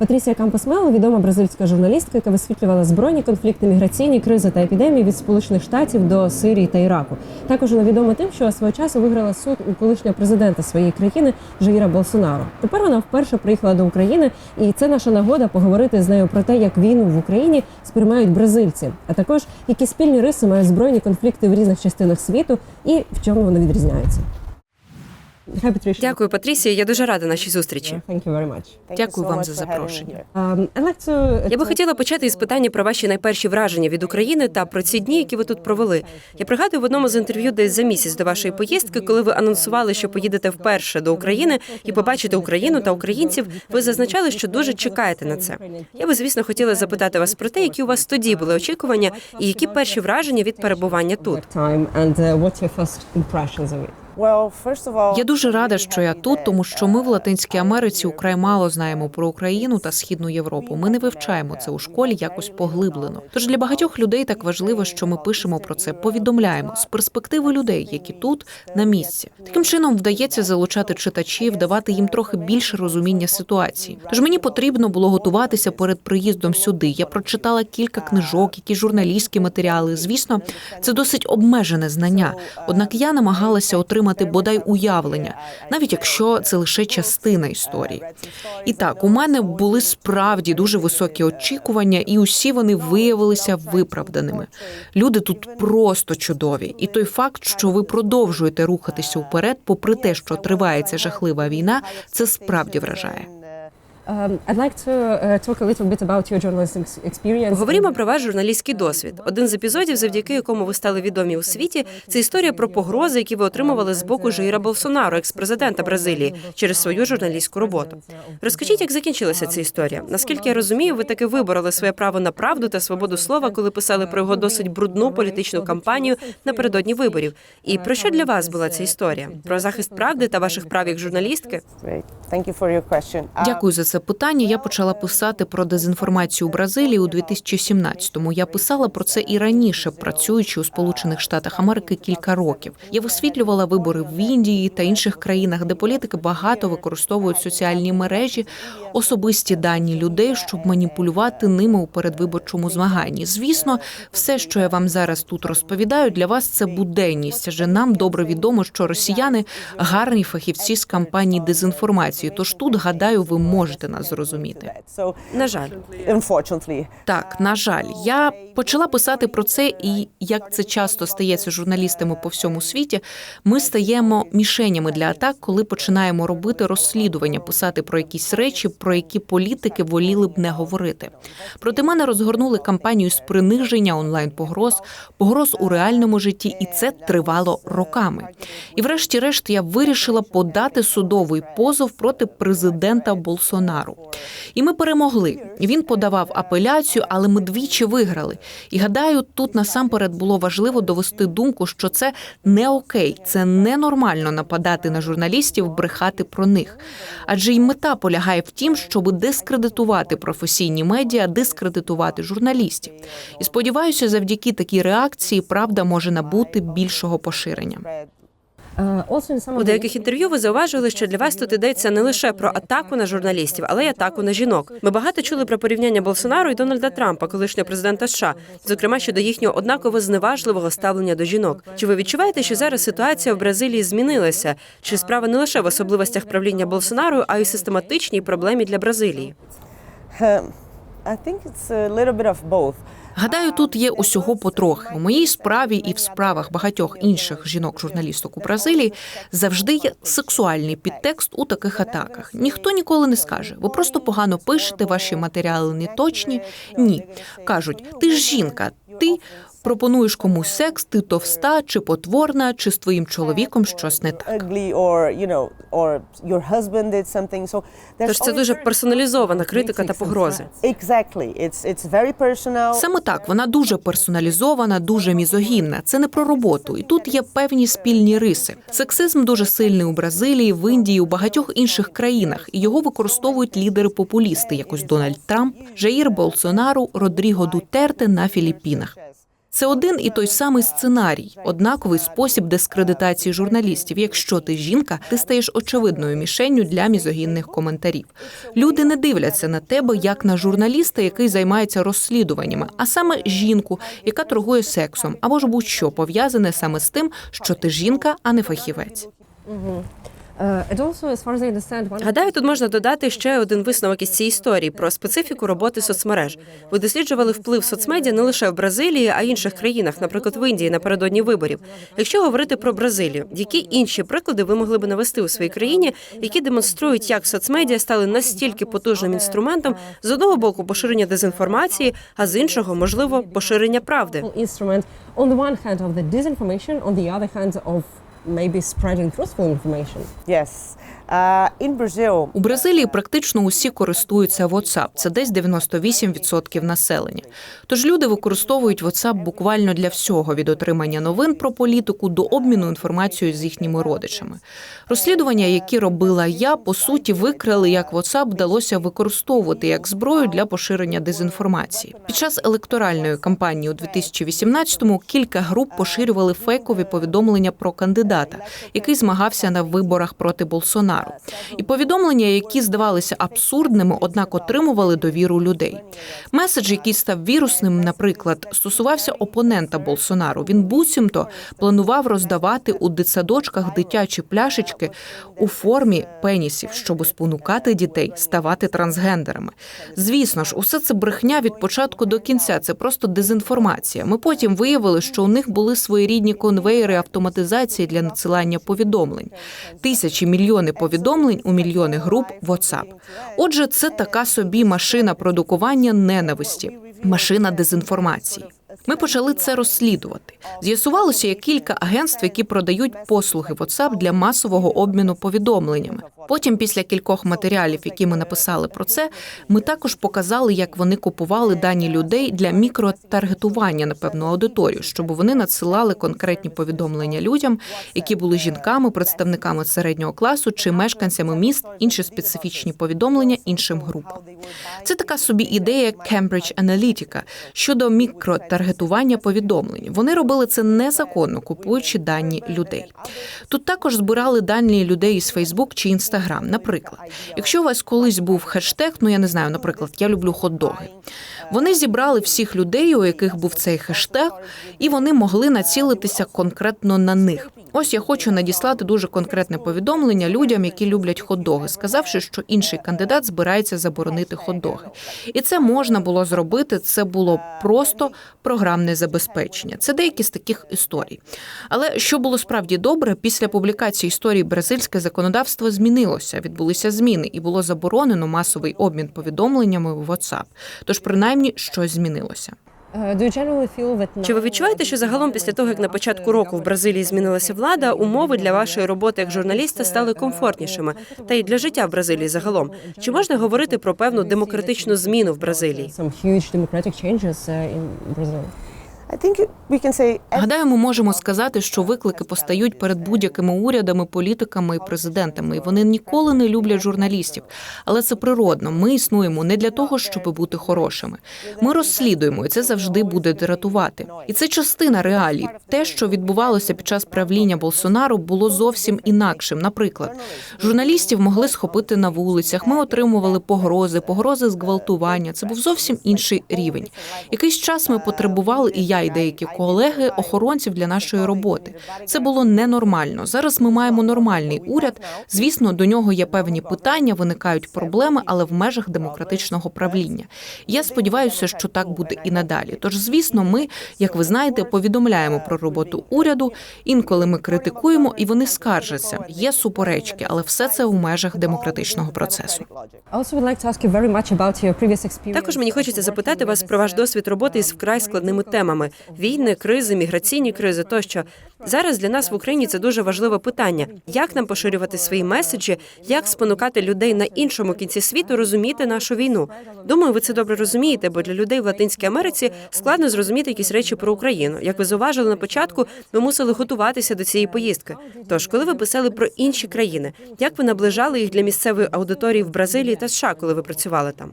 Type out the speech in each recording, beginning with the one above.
Патрісія Кампос-Мело – відома бразильська журналістка, яка висвітлювала збройні конфлікти, міграційні кризи та епідемії від Сполучених Штатів до Сирії та Іраку. Також вона відома тим, що свого часу виграла суд у колишнього президента своєї країни Жаїра Болсонаро. Тепер вона вперше приїхала до України, і це наша нагода поговорити з нею про те, як війну в Україні сприймають бразильці, а також які спільні риси мають збройні конфлікти в різних частинах світу і в чому вони відрізняються. Дякую, Патрісія. Я дуже рада нашій зустрічі. Дякую вам за запрошення. Um. Я би хотіла почати із питання про ваші найперші враження від України та про ці дні, які ви тут провели. Я пригадую в одному з інтерв'ю десь за місяць до вашої поїздки, коли ви анонсували, що поїдете вперше до України і побачите Україну та українців. Ви зазначали, що дуже чекаєте на це. Я би, звісно, хотіла запитати вас про те, які у вас тоді були очікування, і які перші враження від перебування тут. Uh? Я дуже рада, що я тут, тому що ми в Латинській Америці украй мало знаємо про Україну та Східну Європу. Ми не вивчаємо це у школі якось поглиблено. Тож для багатьох людей так важливо, що ми пишемо про це, повідомляємо з перспективи людей, які тут на місці. Таким чином вдається залучати читачів, давати їм трохи більше розуміння ситуації. Тож мені потрібно було готуватися перед приїздом сюди. Я прочитала кілька книжок, які журналістські матеріали. Звісно, це досить обмежене знання. Однак я намагалася отримати бодай уявлення, навіть якщо це лише частина історії. І так, у мене були справді дуже високі очікування, і усі вони виявилися виправданими. Люди тут просто чудові, і той факт, що ви продовжуєте рухатися вперед, попри те, що триває ця жахлива війна, це справді вражає. Um, I'd like to uh, talk a little bit about your journalistic experience. Поговоримо про ваш журналістський досвід. Один з епізодів, завдяки якому ви стали відомі у світі, це історія про погрози, які ви отримували з боку Жаїра Болсонаро, екс-президента Бразилії, через свою журналістську роботу. Розкажіть, як закінчилася ця історія? Наскільки я розумію, ви таки вибороли своє право на правду та свободу слова, коли писали про його досить брудну політичну кампанію напередодні виборів. І про що для вас була ця історія? Про захист правди та ваших прав як журналістки? Дякую за це питання. Я почала писати про дезінформацію у Бразилії у 2017-му. Я писала про це і раніше, працюючи у Сполучених Штатах Америки кілька років. Я висвітлювала вибори в Індії та інших країнах, де політики багато використовують соціальні мережі, особисті дані людей, щоб маніпулювати ними у передвиборчому змаганні. Звісно, все, що я вам зараз тут розповідаю, для вас це буденність. Адже нам добре відомо, що росіяни гарні фахівці з кампанії дезінформації. Тож тут гадаю, ви можете нас зрозуміти. На жаль. Так, на жаль, я почала писати про це, і як це часто стається журналістами по всьому світі, ми стаємо мішенями для атак, коли починаємо робити розслідування, писати про якісь речі, про які політики воліли б не говорити. Проти мене розгорнули кампанію з приниження онлайн погроз, погроз у реальному житті, і це тривало роками. І, врешті-решт, я вирішила подати судовий позов проти президента Болсонару. І ми перемогли. Він подавав апеляцію, але ми двічі виграли. І гадаю, тут насамперед було важливо довести думку, що це не окей, це ненормально нападати на журналістів, брехати про них. Адже й мета полягає в тім, щоб дискредитувати професійні медіа, дискредитувати журналістів. І сподіваюся, завдяки такій реакції правда може набути більшого поширення. У of деяких інтерв'ю ви зауважили, що для вас тут йдеться не лише про атаку на журналістів, але й атаку на жінок. Ми багато чули про порівняння Болсонару і Дональда Трампа, колишнього президента США, зокрема щодо їхнього однаково зневажливого ставлення до жінок. Чи ви відчуваєте, що зараз ситуація в Бразилії змінилася? Чи справа не лише в особливостях правління Болсонару, а й у систематичній проблемі для Бразилії? Гадаю, тут є усього потрохи. У моїй справі і в справах багатьох інших жінок-журналісток у Бразилії завжди є сексуальний підтекст у таких атаках. Ніхто ніколи не скаже. Ви просто погано пишете, ваші матеріали не точні. Ні, кажуть, ти ж жінка, ти. Пропонуєш комусь секс, ти товста чи потворна, чи з твоїм чоловіком щось не так. Тож це дуже персоналізована критика та погрози. Саме так вона дуже персоналізована, дуже мізогінна. Це не про роботу, і тут є певні спільні риси. Сексизм дуже сильний у Бразилії, в Індії, у багатьох інших країнах, і його використовують лідери-популісти, як ось Дональд Трамп, Жаїр Болсонару, Родріго Дутерте на Філіппінах. Це один і той самий сценарій, однаковий спосіб дискредитації журналістів. Якщо ти жінка, ти стаєш очевидною мішенню для мізогінних коментарів. Люди не дивляться на тебе як на журналіста, який займається розслідуваннями, а саме жінку, яка торгує сексом, або ж будь-що пов'язане саме з тим, що ти жінка, а не фахівець. Uh, one Гадаю, тут можна додати ще один висновок із цієї історії про специфіку роботи соцмереж. Ви досліджували вплив соцмедіа не лише в Бразилії, а й інших країнах, наприклад, в Індії напередодні виборів. Якщо говорити про Бразилію, які інші приклади ви могли б навести у своїй країні, які демонструють, як соцмедіа стали настільки потужним інструментом з одного боку поширення дезінформації, а з іншого можливо поширення правди. maybe spreading truthful information. Yes, У Бразилії практично усі користуються WhatsApp. Це десь 98% населення. Тож люди використовують WhatsApp буквально для всього від отримання новин про політику до обміну інформацією з їхніми родичами. Розслідування, які робила я, по суті, викрили, як WhatsApp вдалося використовувати як зброю для поширення дезінформації. Під час електоральної кампанії у 2018-му кілька груп поширювали фейкові повідомлення про кандидата, який змагався на виборах проти Болсонару. І повідомлення, які здавалися абсурдними, однак отримували довіру людей. Меседж, який став вірусним, наприклад, стосувався опонента Болсонару. Він буцімто планував роздавати у дитсадочках дитячі пляшечки у формі пенісів, щоб спонукати дітей ставати трансгендерами. Звісно ж, усе це брехня від початку до кінця. Це просто дезінформація. Ми потім виявили, що у них були своєрідні конвейери автоматизації для надсилання повідомлень. Тисячі мільйони повідомлень у мільйони груп WhatsApp. Отже, це така собі машина продукування ненависті, машина дезінформації. Ми почали це розслідувати. З'ясувалося, є кілька агентств, які продають послуги WhatsApp для масового обміну повідомленнями. Потім, після кількох матеріалів, які ми написали про це, ми також показали, як вони купували дані людей для мікротаргетування на певну аудиторію, щоб вони надсилали конкретні повідомлення людям, які були жінками, представниками середнього класу чи мешканцями міст, інші специфічні повідомлення іншим групам. Це така собі ідея Cambridge Analytica щодо мікротаргетування повідомлень. Вони робили це незаконно, купуючи дані людей. Тут також збирали дані людей із Facebook чи Instagram. Наприклад, якщо у вас колись був хештег, ну я не знаю, наприклад, я люблю хот-доги. Вони зібрали всіх людей, у яких був цей хештег, і вони могли націлитися конкретно на них. Ось я хочу надіслати дуже конкретне повідомлення людям, які люблять хот-доги, сказавши, що інший кандидат збирається заборонити хот-доги. І це можна було зробити. Це було просто програмне забезпечення. Це деякі з таких історій. Але що було справді добре, після публікації історії бразильське законодавство змінилося, відбулися зміни, і було заборонено масовий обмін повідомленнями в WhatsApp. Тож принаймні щось змінилося. Чи ви відчуваєте, що загалом після того, як на початку року в Бразилії змінилася влада, умови для вашої роботи як журналіста стали комфортнішими, та й для життя в Бразилії загалом? Чи можна говорити про певну демократичну зміну в Бразилії? Гадаю, ми можемо сказати, що виклики постають перед будь-якими урядами, політиками і президентами. І вони ніколи не люблять журналістів. Але це природно. Ми існуємо не для того, щоб бути хорошими. Ми розслідуємо, і це завжди буде дратувати. І це частина реалій. Те, що відбувалося під час правління Болсонару, було зовсім інакшим. Наприклад, журналістів могли схопити на вулицях. Ми отримували погрози, погрози зґвалтування. Це був зовсім інший рівень. Якийсь час ми потребували, і я, і деякі колеги, охоронців для нашої роботи. Це було ненормально. Зараз ми маємо нормальний уряд. Звісно, до нього є певні питання, виникають проблеми, але в межах демократичного правління. Я сподіваюся, що так буде і надалі. Тож, звісно, ми, як ви знаєте, повідомляємо про роботу уряду. Інколи ми критикуємо, і вони скаржаться. Є суперечки, але все це у межах демократичного процесу. Також мені хочеться запитати вас про ваш досвід роботи із вкрай складними темами: війни, кризи, міграційні кризи тощо. Зараз для нас в Україні це дуже важливе питання: як нам поширювати свої меседжі, як спонукати людей на іншому кінці світу розуміти нашу війну. Думаю, ви це добре розумієте, бо для людей в Латинській Америці складно зрозуміти якісь речі про Україну. Як ви зауважили на початку, ми мусили готуватися до цієї поїздки. Тож, коли ви писали про інші країни, як ви наближали їх для місцевої аудиторії в Бразилії та США, коли ви працювали там?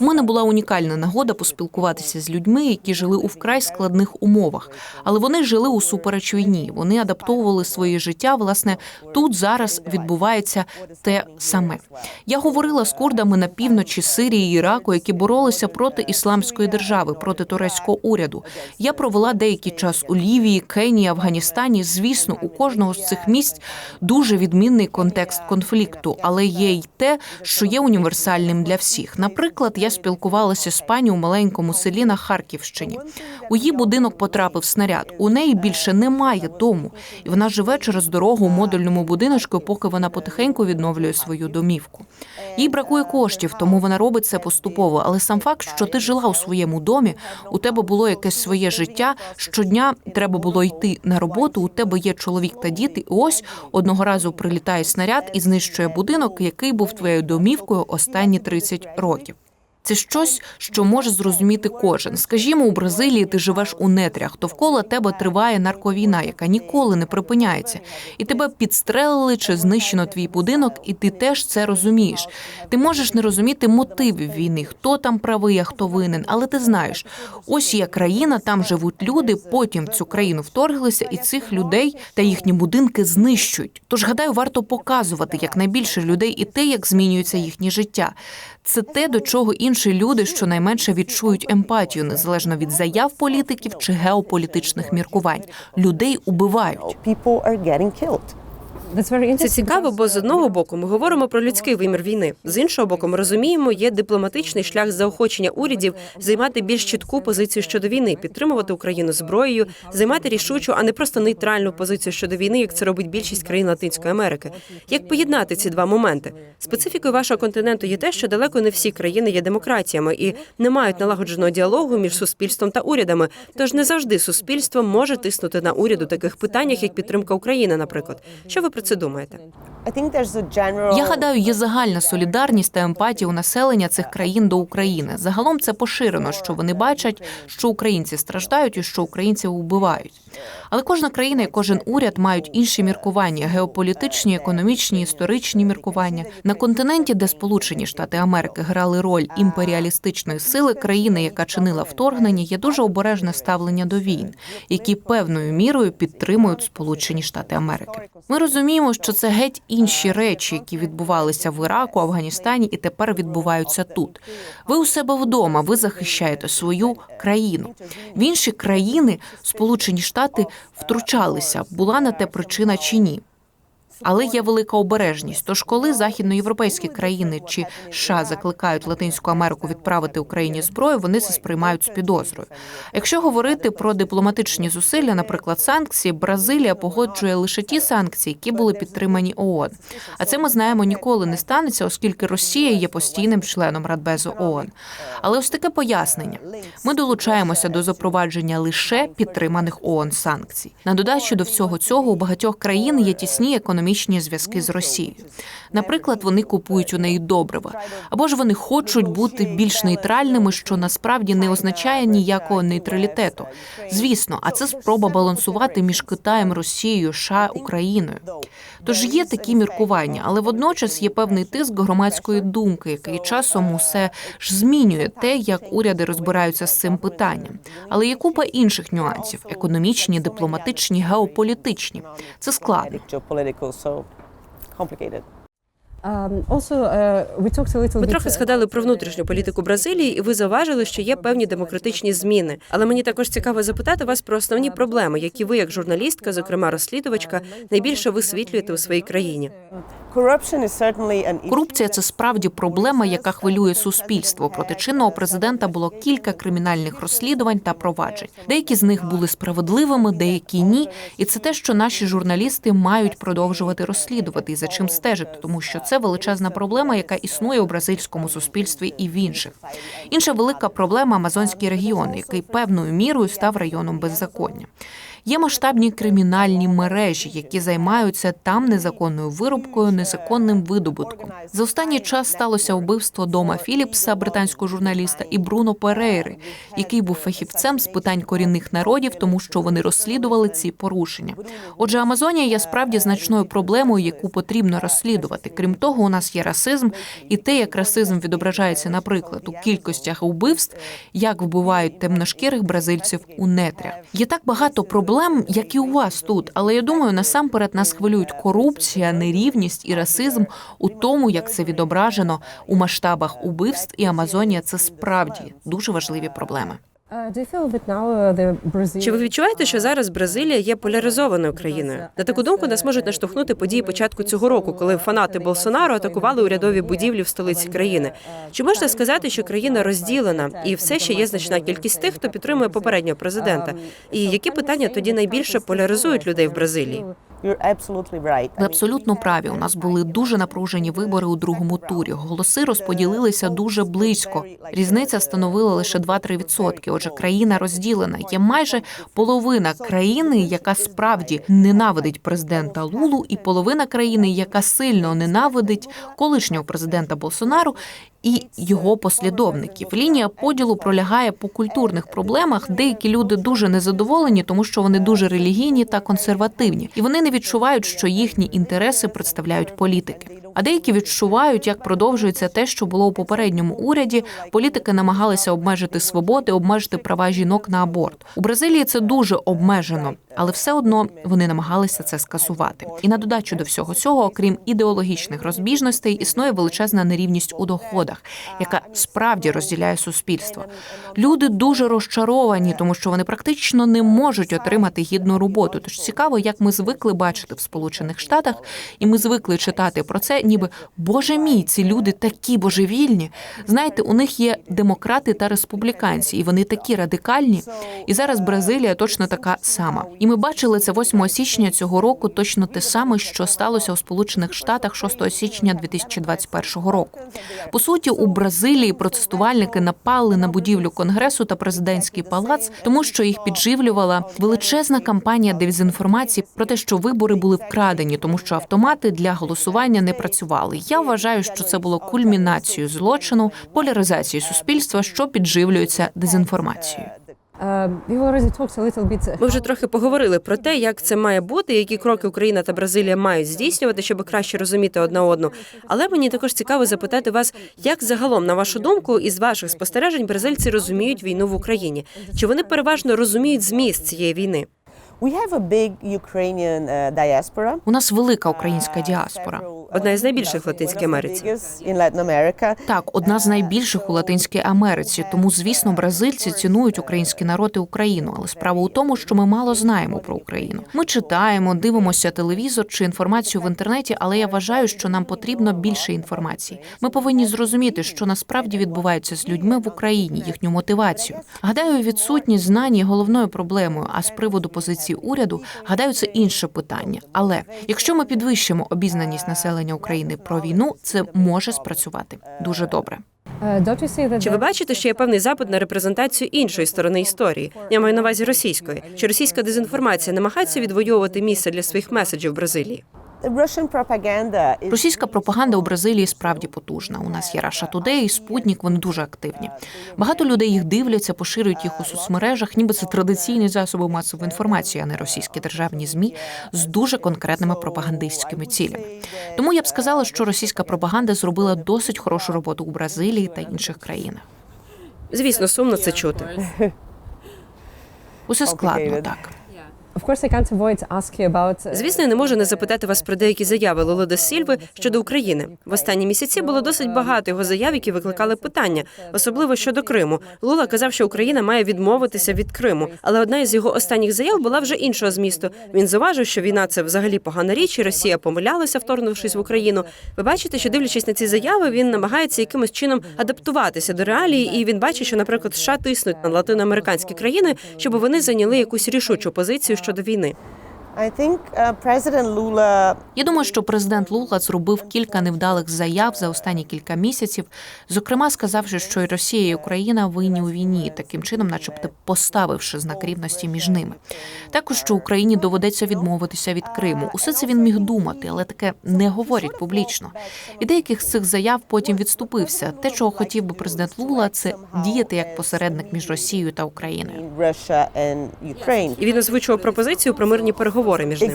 У мене була унікальна нагода поспілкуватися з людьми, які жили у вкрай складних умовах, але вони жили усупереч війні. Вони адаптовували своє життя. Власне, тут зараз відбувається те саме. Я говорила з курдами на півночі Сирії і Іраку, які боролися проти ісламської держави, проти турецького уряду. Я провела деякий час у Лівії, Кенії, Афганістані. Звісно, у кожного з цих місць дуже відмінний контекст конфлікту, але є й те, що є універсальним для всіх. Наприклад, я спілкувалася з пані у маленькому селі на Харківщині. У її будинок потрапив снаряд. У неї більше немає дому, і вона живе через дорогу у модульному будиночку, поки вона потихеньку відновлює свою домівку. Їй бракує коштів, тому вона робить це поступово. Але сам факт, що ти жила у своєму домі, у тебе було якесь своє життя. Щодня треба було йти на роботу. У тебе є чоловік та діти. І ось одного разу прилітає снаряд і знищує будинок, який був твоєю домівкою останні 30 років. Це щось, що може зрозуміти кожен. Скажімо, у Бразилії ти живеш у нетрях, довкола тебе триває нарковійна, яка ніколи не припиняється, і тебе підстрелили чи знищено твій будинок, і ти теж це розумієш. Ти можеш не розуміти мотивів війни, хто там правий, а хто винен, але ти знаєш, ось є країна, там живуть люди. Потім в цю країну вторглися, і цих людей та їхні будинки знищують. Тож гадаю, варто показувати якнайбільше людей і те, як змінюється їхнє життя. Це те, до чого інші люди щонайменше відчують емпатію, незалежно від заяв політиків чи геополітичних міркувань. Людей убивають. Це цікаво, бо з одного боку ми говоримо про людський вимір війни. З іншого боку, ми розуміємо, є дипломатичний шлях заохочення урядів займати більш чітку позицію щодо війни, підтримувати Україну зброєю, займати рішучу, а не просто нейтральну позицію щодо війни, як це робить більшість країн Латинської Америки. Як поєднати ці два моменти? Специфікою вашого континенту є те, що далеко не всі країни є демократіями і не мають налагодженого діалогу між суспільством та урядами. Тож не завжди суспільство може тиснути на уряд у таких питаннях, як підтримка України, наприклад. Що ви про це думаєте? Я гадаю, є загальна солідарність та емпатія у населення цих країн до України. Загалом це поширено, що вони бачать, що українці страждають і що українців вбивають. Але кожна країна і кожен уряд мають інші міркування: геополітичні, економічні, історичні міркування. На континенті, де Сполучені Штати Америки грали роль імперіалістичної сили, країни, яка чинила вторгнення, є дуже обережне ставлення до війн, які певною мірою підтримують Сполучені Штати Америки. Ми розуміємо, що це геть інші речі, які відбувалися в Іраку, Афганістані і тепер відбуваються тут. Ви у себе вдома, ви захищаєте свою країну. В інші країни Сполучені Штати втручалися, була на те причина чи ні. Але є велика обережність. Тож, коли західноєвропейські країни чи США закликають Латинську Америку відправити Україні зброю, вони це сприймають з підозрою. Якщо говорити про дипломатичні зусилля, наприклад, санкції, Бразилія погоджує лише ті санкції, які були підтримані ООН. А це ми знаємо ніколи не станеться, оскільки Росія є постійним членом Радбезу ООН. Але ось таке пояснення: ми долучаємося до запровадження лише підтриманих ООН санкцій. На додачу до всього цього у багатьох країн є тісні економічні зв'язки з Росією. Наприклад, вони купують у неї добрива, або ж вони хочуть бути більш нейтральними, що насправді не означає ніякого нейтралітету. Звісно, а це спроба балансувати між Китаєм, Росією, США, Україною. Тож є такі міркування, але водночас є певний тиск громадської думки, який часом усе ж змінює те, як уряди розбираються з цим питанням. Але є купа інших нюансів: економічні, дипломатичні, геополітичні. Це складно. So complicated. Ми bit трохи згадали про внутрішню політику Бразилії, і ви зауважили, що є певні демократичні зміни. Але мені також цікаво запитати вас про основні проблеми, які ви, як журналістка, зокрема розслідувачка, найбільше висвітлюєте у своїй країні. Корупція це справді проблема, яка хвилює суспільство. Проти чинного президента було кілька кримінальних розслідувань та проваджень. Деякі з них були справедливими, деякі ні. І це те, що наші журналісти мають продовжувати розслідувати і за чим стежити, тому що це величезна проблема, яка існує у бразильському суспільстві і в інших. Інша велика проблема амазонський регіон, який певною мірою став районом беззаконня. Є масштабні кримінальні мережі, які займаються там незаконною вирубкою, незаконним видобутком. За останній час сталося вбивство дома Філіпса, британського журналіста, і Бруно Перейри, який був фахівцем з питань корінних народів, тому що вони розслідували ці порушення. Отже, Амазонія є справді значною проблемою, яку потрібно розслідувати. Крім того, у нас є расизм, і те, як расизм відображається, наприклад, у кількостях вбивств, як вбивають темношкірих бразильців у нетрях. Є так багато проблем, як і у вас тут. Але я думаю, насамперед нас хвилюють корупція, нерівність і расизм у тому, як це відображено у масштабах убивств, і Амазонія це справді дуже важливі проблеми. Uh, now uh. Чи ви відчуваєте, що зараз Бразилія є поляризованою країною? На таку думку нас можуть наштовхнути події початку цього року, коли фанати Болсонару атакували урядові будівлі в столиці країни. Чи можна сказати, що країна розділена і все ще є значна кількість тих, хто підтримує попереднього президента? І які питання тоді найбільше поляризують людей в Бразилії? Ви абсолютно праві. У нас були дуже напружені вибори у другому турі. Голоси розподілилися дуже близько. Різниця становила лише 2-3%. Отже, країна розділена. Є майже половина країни, яка справді ненавидить президента Лулу, і половина країни, яка сильно ненавидить колишнього президента Болсонару. І його послідовників лінія поділу пролягає по культурних проблемах. Деякі люди дуже незадоволені, тому що вони дуже релігійні та консервативні, і вони не відчувають, що їхні інтереси представляють політики. А деякі відчувають, як продовжується те, що було у попередньому уряді. Політики намагалися обмежити свободи, обмежити права жінок на аборт. У Бразилії це дуже обмежено, але все одно вони намагалися це скасувати. І на додачу до всього цього, окрім ідеологічних розбіжностей, існує величезна нерівність у доходах, яка справді розділяє суспільство. Люди дуже розчаровані, тому що вони практично не можуть отримати гідну роботу. Тож цікаво, як ми звикли бачити в Сполучених Штатах, і ми звикли читати про це, ніби Боже мій, ці люди такі божевільні. Знаєте, у них є демократи та республіканці, і вони такі радикальні. І зараз Бразилія точно така сама. І ми бачили це 8 січня цього року. Точно те саме, що сталося у Сполучених Штатах 6 січня 2021 року. По суті, у Бразилії протестувальники напали на будівлю конгресу та президентський палац, тому що їх підживлювала величезна кампанія дезінформації про те, що вибори були вкрадені, тому що автомати для голосування не працювали. Я вважаю, що це було кульмінацією злочину, поляризації суспільства, що підживлюється дезінформацією. Uh, bit Ми вже трохи поговорили про те, як це має бути, які кроки Україна та Бразилія мають здійснювати, щоб краще розуміти одна одну. Але мені також цікаво запитати вас, як загалом, на вашу думку, із ваших спостережень бразильці розуміють війну в Україні? Чи вони переважно розуміють зміст цієї війни? Uh. У нас велика українська діаспора. Одна із найбільших в Латинській Америці. Так, одна з найбільших у Латинській Америці. Тому, звісно, бразильці цінують український народ і Україну. Але справа у тому, що ми мало знаємо про Україну. Ми читаємо, дивимося телевізор чи інформацію в інтернеті, але я вважаю, що нам потрібно більше інформації. Ми повинні зрозуміти, що насправді відбувається з людьми в Україні, їхню мотивацію. Гадаю, відсутність знань є головною проблемою. А з приводу позиції уряду, гадаю, це інше питання. Але якщо ми підвищимо обізнаність населення України про війну, це може спрацювати дуже добре. Чи ви бачите, що є певний запит на репрезентацію іншої сторони історії? Я маю на увазі російської. Чи російська дезінформація намагається відвоювати місце для своїх меседжів в Бразилії? Російська пропаганда у Бразилії справді потужна. У нас є Russia Today, Спутник, вони дуже активні. Багато людей їх дивляться, поширюють їх у соцмережах, ніби це традиційні засоби масової інформації, а не російські державні змі з дуже конкретними пропагандистськими цілями. Тому я б сказала, що російська пропаганда зробила досить хорошу роботу у Бразилії та інших країнах. Звісно, сумно це чути. Усе складно так. Звісно, я не можу не запитати вас про деякі заяви Лоли де Сільви щодо України. В останні місяці було досить багато його заяв, які викликали питання, особливо щодо Криму. Лула казав, що Україна має відмовитися від Криму. Але одна із його останніх заяв була вже іншого змісту. Він зауважив, що війна це взагалі погана річ, і Росія помилялася, вторгнувшись в Україну. Ви бачите, що дивлячись на ці заяви, він намагається якимось чином адаптуватися до реалії, і він бачить, що, наприклад, США тиснуть на латиноамериканські країни, щоб вони зайняли якусь рішучу позицію щодо війни. I think uh, Я думаю, що президент Лула зробив кілька невдалих заяв за останні кілька місяців, зокрема сказавши, що і Росія і Україна винні у війні, таким чином, начебто, поставивши знак рівності між ними. Також що Україні доведеться відмовитися від Криму. Усе це він міг думати, але таке не говорить публічно. І деяких з цих заяв потім відступився. Те, чого хотів би президент Лула, це діяти як посередник між Росією та Україною. in Russia and Ukraine. І він озвучував пропозицію про мирні переговори між ними.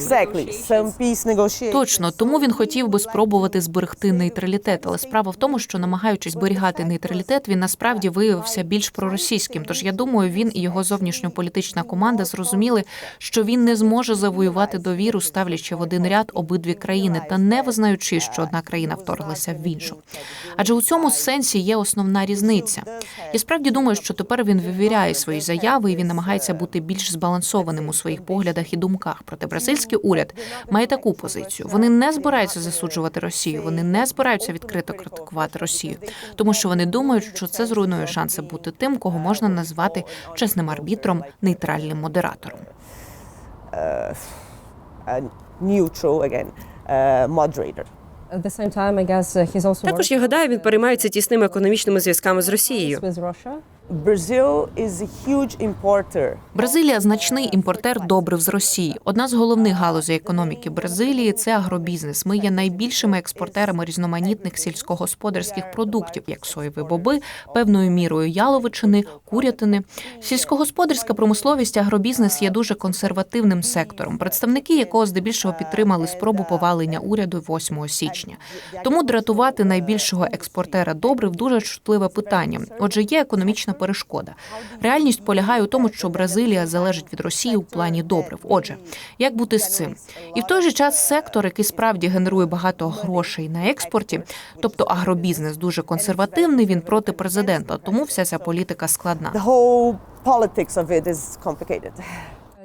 Точно, тому він хотів би спробувати зберегти нейтралітет. Але справа в тому, що намагаючись зберігати нейтралітет, він насправді виявився більш проросійським. Тож я думаю, він і його зовнішньополітична команда зрозуміли, що він не зможе завоювати довіру, ставлячи в один ряд обидві країни та не визнаючи, що одна країна вторглася в іншу. Адже у цьому сенсі є основна різниця. Я справді думаю, що тепер він вивіряє свої заяви і він намагається бути більш збалансованим у своїх поглядах і думках. Проте бразильський уряд має таку позицію. Вони не збираються засуджувати Росію, вони не збираються відкрито критикувати Росію, тому що вони думають, що це зруйнує шанси бути тим, кого можна назвати чесним арбітром, нейтральним модератором. uh, neutral again, uh, moderator. Uh, Також я гадаю, він переймається тісними економічними зв'язками з Росією. Бразилія значний імпортер добрив з Росії. Одна з головних галузей економіки Бразилії це агробізнес. Ми є найбільшими експортерами різноманітних сільськогосподарських продуктів, як соєві боби, певною мірою яловичини, курятини. Сільськогосподарська промисловість, агробізнес є дуже консервативним сектором, представники якого здебільшого підтримали спробу повалення уряду 8 січня. Тому дратувати найбільшого експортера добрив дуже чутливе питання. Отже, є економічна перешкода. Реальність полягає у тому, що Бразилія залежить від Росії у плані добрив. Отже, як бути з цим? І в той же час сектор, який справді генерує багато грошей на експорті, тобто агробізнес дуже консервативний, він проти президента. Тому вся ця політика складна.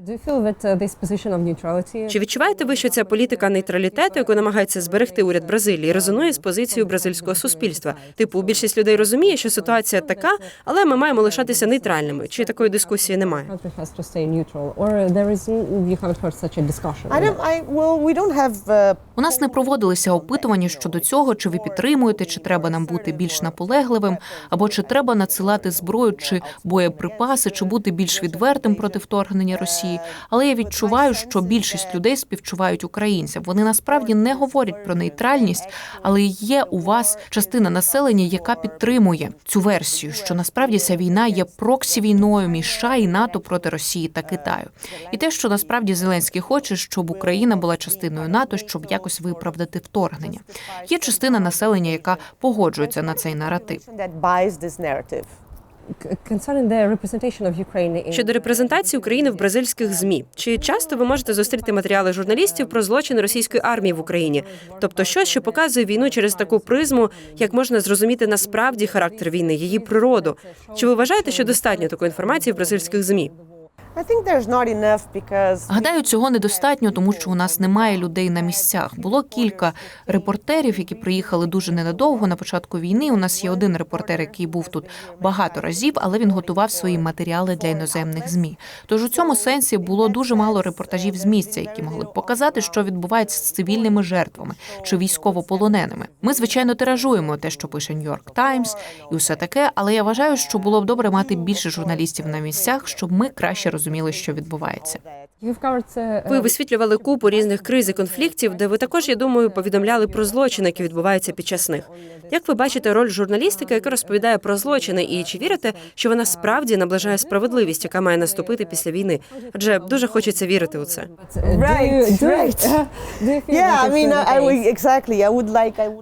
Uh, Чи відчуваєте ви, що ця політика нейтралітету, яку намагається зберегти уряд Бразилії, резонує з позицією бразильського суспільства? Типу, більшість людей розуміє, що ситуація така, але ми маємо лишатися нейтральними. Чи такої дискусії немає? country has to stay neutral, or there is you haven't heard such a discussion? I don't. I well, we don't have. У нас не проводилися опитування щодо цього, чи ви підтримуєте, чи треба нам бути більш наполегливим, або чи треба надсилати зброю чи боєприпаси, чи бути більш відвертим проти вторгнення Росії. Але я відчуваю, що більшість людей співчувають українцям. Вони насправді не говорять про нейтральність, але є у вас частина населення, яка підтримує цю версію, що насправді ця війна є проксі війною між США і НАТО проти Росії та Китаю. І те, що насправді Зеленський хоче, щоб Україна була частиною НАТО, щоб якось виправдати вторгнення. Є частина населення, яка погоджується на цей наратив. Щодо репрезентації України в бразильських змі, чи часто ви можете зустріти матеріали журналістів про злочин російської армії в Україні? Тобто, щось, що показує війну через таку призму, як можна зрозуміти насправді характер війни, її природу? Чи ви вважаєте, що достатньо такої інформації в бразильських змі? Гадаю, цього недостатньо, тому що у нас немає людей на місцях. Було кілька репортерів, які приїхали дуже ненадовго на початку війни. У нас є один репортер, який був тут багато разів, але він готував свої матеріали для іноземних змі. Тож у цьому сенсі було дуже мало репортажів з місця, які могли б показати, що відбувається з цивільними жертвами чи військовополоненими. Ми звичайно тиражуємо те, що пише Нью-Йорк Таймс, і усе таке. Але я вважаю, що було б добре мати більше журналістів на місцях, щоб ми краще розуміли, що відбувається. Uh, Ви висвітлювали купу різних криз і конфліктів, де ви також, я думаю, повідомляли про злочини, які відбуваються під час них. Як ви бачите роль журналістики, яка розповідає про злочини, і чи вірите, що вона справді наближає справедливість, яка має наступити після війни? Адже дуже хочеться вірити у це.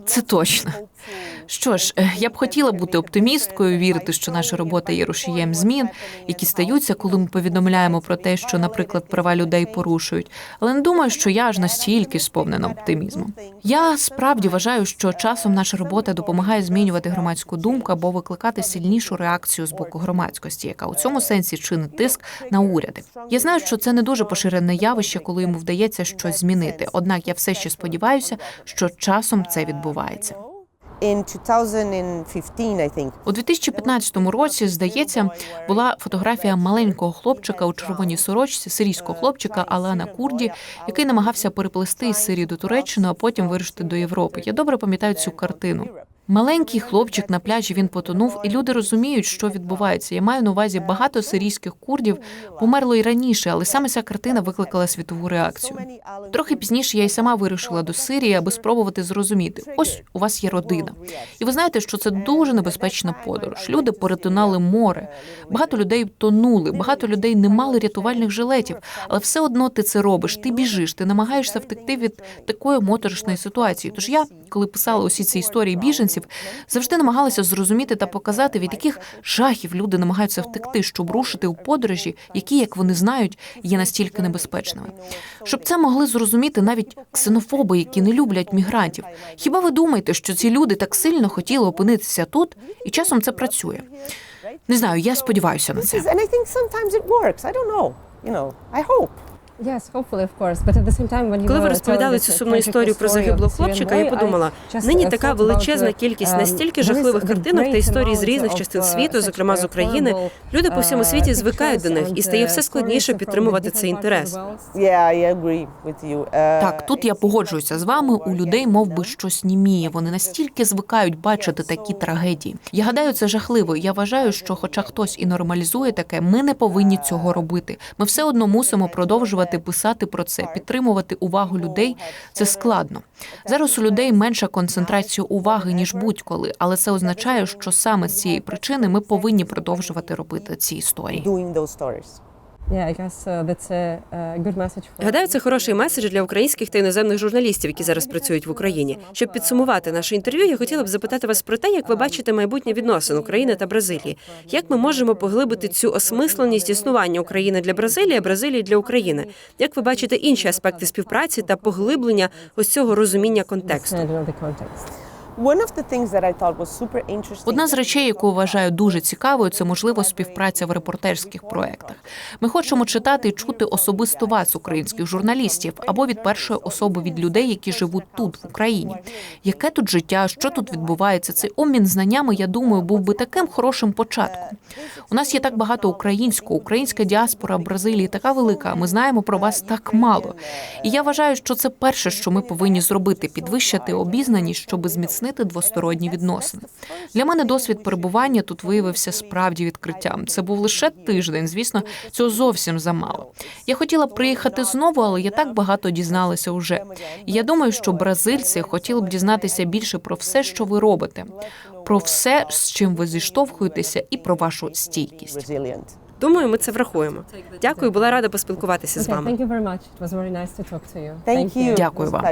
Це точно. Що ж, е, я б хотіла бути оптимісткою, вірити, що наша робота є рушієм змін, які стаються, коли ми повідомляємо про те, що, наприклад, права людей порушують. Але не думаю, що я аж настільки сповнена оптимізмом. Я справді вважаю, що часом наша робота допомагає змінювати громадську думку або викликати сильнішу реакцію з боку громадськості, яка у цьому сенсі чинить тиск на уряди. Я знаю, що це не дуже поширене явище, коли йому вдається щось змінити. Однак я все ще сподіваюся, що часом це відбувається. In 2015, I think. У 2015 році, здається, була фотографія маленького хлопчика у червоній сорочці, сирійського хлопчика Алана Курді, який намагався переплести з Сирії до Туреччини, а потім вирушити до Європи. Я добре пам'ятаю цю картину. Маленький хлопчик на пляжі він потонув, і люди розуміють, що відбувається. Я маю на увазі багато сирійських курдів померло і раніше, але саме ця картина викликала світову реакцію. Трохи пізніше я й сама вирушила до Сирії, аби спробувати зрозуміти. Ось у вас є родина, і ви знаєте, що це дуже небезпечна подорож. Люди перетинали море, багато людей тонули, багато людей не мали рятувальних жилетів, але все одно ти це робиш. Ти біжиш, ти намагаєшся втекти від такої моторошної ситуації. Тож я, коли писала усі ці історії біженців, завжди намагалася зрозуміти та показати, від яких жахів люди намагаються втекти, щоб рушити у подорожі, які, як вони знають, є настільки небезпечними. Щоб це могли зрозуміти навіть ксенофоби, які не люблять мігрантів. Хіба ви думаєте, що ці люди так сильно хотіли опинитися тут, і часом це працює? Не знаю, я сподіваюся на це. Коли ви розповідали цю сумну історію про загиблого хлопчика, я подумала, нині така величезна кількість um, настільки жахливих картинок та історій з різних частин світу, зокрема з України. Люди по всьому uh, світі звикають до них, і стає uh, все складніше підтримувати цей інтерес. Uh, Так, тут я погоджуюся з вами. У людей мов би щось німіє. Вони настільки звикають бачити такі трагедії. Я гадаю, це жахливо. Я вважаю, що, хоча хтось і нормалізує таке, ми не повинні цього робити. Ми все одно мусимо продовжувати писати про це, підтримувати увагу людей. Це складно. Зараз у людей менша концентрація уваги ніж будь-коли, але це означає, що саме з цієї причини ми повинні продовжувати робити ці історії. Yeah, I guess uh, that's a, a good message for Гадаю, це хороший меседж для українських та іноземних журналістів, які зараз працюють в Україні. Щоб підсумувати наше інтерв'ю, я хотіла б запитати вас про те, як ви бачите майбутнє відносин України та Бразилії. Як ми можемо поглибити цю осмисленість існування України для Бразилії, а Бразилії для України? Як ви бачите інші аспекти співпраці та поглиблення ось цього розуміння контексту? Одна з речей, яку вважаю дуже цікавою, це можливо співпраця в репортерських проектах. Ми хочемо читати і чути особисто вас, українських журналістів, або від першої особи від людей, які живуть тут, в Україні. Яке тут життя, що тут відбувається? Цей обмін знаннями, я думаю, був би таким хорошим початком. У нас є так багато українського, українська діаспора Бразилії така велика. Ми знаємо про вас так мало. І я вважаю, що це перше, що ми повинні зробити підвищити обізнаність, щоб зміцнити двосторонні відносини. Для мене досвід перебування тут виявився справді відкриттям. Це був лише тиждень. Звісно, цього зовсім замало. Я хотіла приїхати знову, але я так багато дізналася уже. І я думаю, що бразильці хотіли б дізнатися більше про все, що ви робите, про все, з чим ви зіштовхуєтеся, і про вашу стійкість. Думаю, ми це врахуємо. Дякую, була рада поспілкуватися з вами. Дякую вам.